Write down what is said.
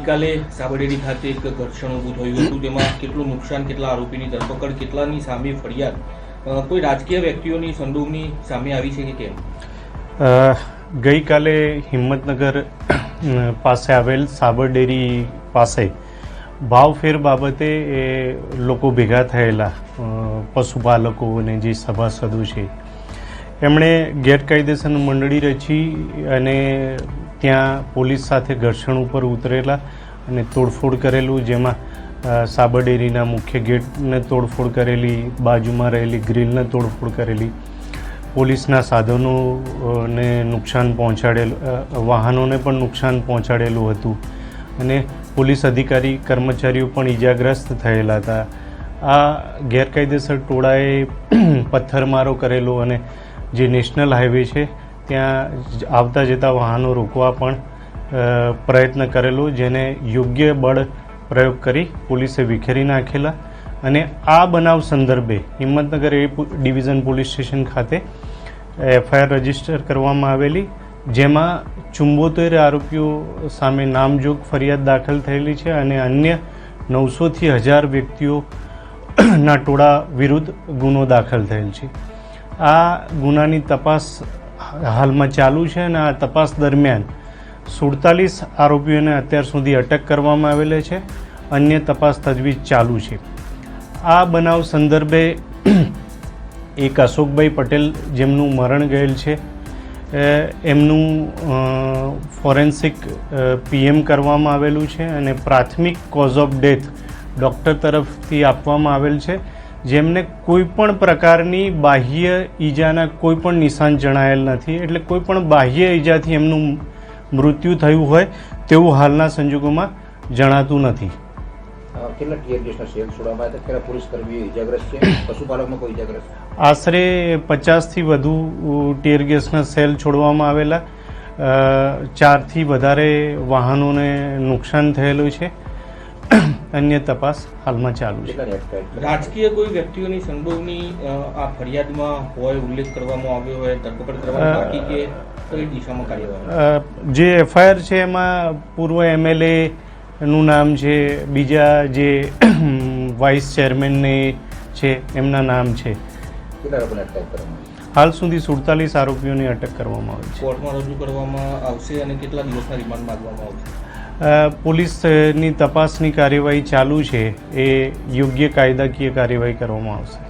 ગઈકાલે સાબરડેરી ખાતે એક ઘર્ષણ ઊભું થયું હતું. તેમાં કેટલું નુકસાન, કેટલા આરોપીની ધરપકડ, કેટલાની સામે ફરિયાદ. કોઈ રાજકીય વ્યક્તિઓની સંડોવણી સામે આવી છે કે કેમ? ગઈકાલે હિંમતનગર પાસે આવેલ સાબરડેરી પાસે ભાવફેર બાબતે એ લોકો ભેગા થયેલા પશુપાલકોને જે સભાસદો છે. એમણે ગેરકાયદેસર મંડળી રચી અને ત્યાં પોલીસ સાથે ઘર્ષણ ઉપર ઉતરેલા અને તોડફોડ કરેલું, જેમાં સાબરડેરીના મુખ્ય ગેટને તોડફોડ કરેલી, બાજુમાં રહેલી ગ્રીલને તોડફોડ કરેલી, પોલીસના સાધનોને નુકસાન પહોંચાડેલું વાહનોને પણ નુકસાન પહોંચાડેલું હતું અને પોલીસ અધિકારી, કર્મચારીઓ પણ ઈજાગ્રસ્ત થયેલા હતા. આ ગેરકાયદેસર ટોળાએ પથ્થરમારો કરેલો અને જે નેશનલ હાઈવે છે ત્યાં આવતા જતા વાહનો રોકવા પણ પ્રયત્ન કરેલો, જેને યોગ્ય બળ પ્રયોગ કરી પોલીસે વિખેરી નાખેલા. અને આ બનાવ સંદર્ભે Himmatnagar A division police station ખાતે એફઆઈઆર રજિસ્ટર કરવામાં આવેલી, જેમાં ચુંબોતેર આરોપીઓ સામે નામજોગ ફરિયાદ દાખલ થયેલી છે અને અન્ય નવસોથી હજાર વ્યક્તિઓના ટોળા વિરુદ્ધ ગુનો દાખલ થયેલ છે. આ ગુનાની તપાસ હાલમાં ચાલુ છે અને આ તપાસ દરમિયાન સુડતાલીસ આરોપીઓને અત્યાર સુધી અટક કરવામાં આવેલા છે. અન્ય તપાસ તજવીજ ચાલુ છે. આ બનાવ સંદર્ભે એક અશોકભાઈ પટેલ જેમનું મરણ ગયેલ છે. એમનું ફોરેન્સિક પીએમ કરવામાં આવેલું છે અને પ્રાથમિક કોઝ ઓફ ડેથ ડૉક્ટર તરફથી આપવામાં આવેલ છે. જેમને કોઈ પણ પ્રકારની બાહ્ય ઈજાના કોઈ પણ નિશાન જણાયેલ નથી એટલે કોઈ પણ બાહ્ય ઈજાથી એમનું મૃત્યુ થયું હોય તેવું હાલના સંજોગોમાં જણાતું નથી. આશરે પચાસથી વધુ ટીયર ગેસના સેલ છોડવામાં આવેલા. ચારથી વધારે વાહનોને નુકસાન થયેલું છે. અન્ય તપાસ હાલમાં ચાલુ છે. રાજકીય કોઈ વ્યક્તિઓની સંડોવણી આ ફરિયાદમાં હોય ઉલ્લેખ કરવામાં આવ્યો હોય ધરપકડ કરવામાં બાકી કે કઈ દિશામાં કાર્યવાહી? જે એફઆઈઆર છે એમાં પૂર્વ એમએલએ નું નામ છે બીજા જે વાઇસ ચેરમેનને છે એમના નામ છે. હાલ સુધી સુડતાલીસ આરોપીઓની અટક કરવામાં આવી છે. કોર્ટમાં રજૂ કરવામાં આવશે અને કેટલા દિવસના રિમાન્ડ માંગવામાં આવશે? પોલીસની તપાસની કાર્યવાહી ચાલુ છે. એ યોગ્ય કાયદાકીય કાર્યવાહી કરવામાં આવશે.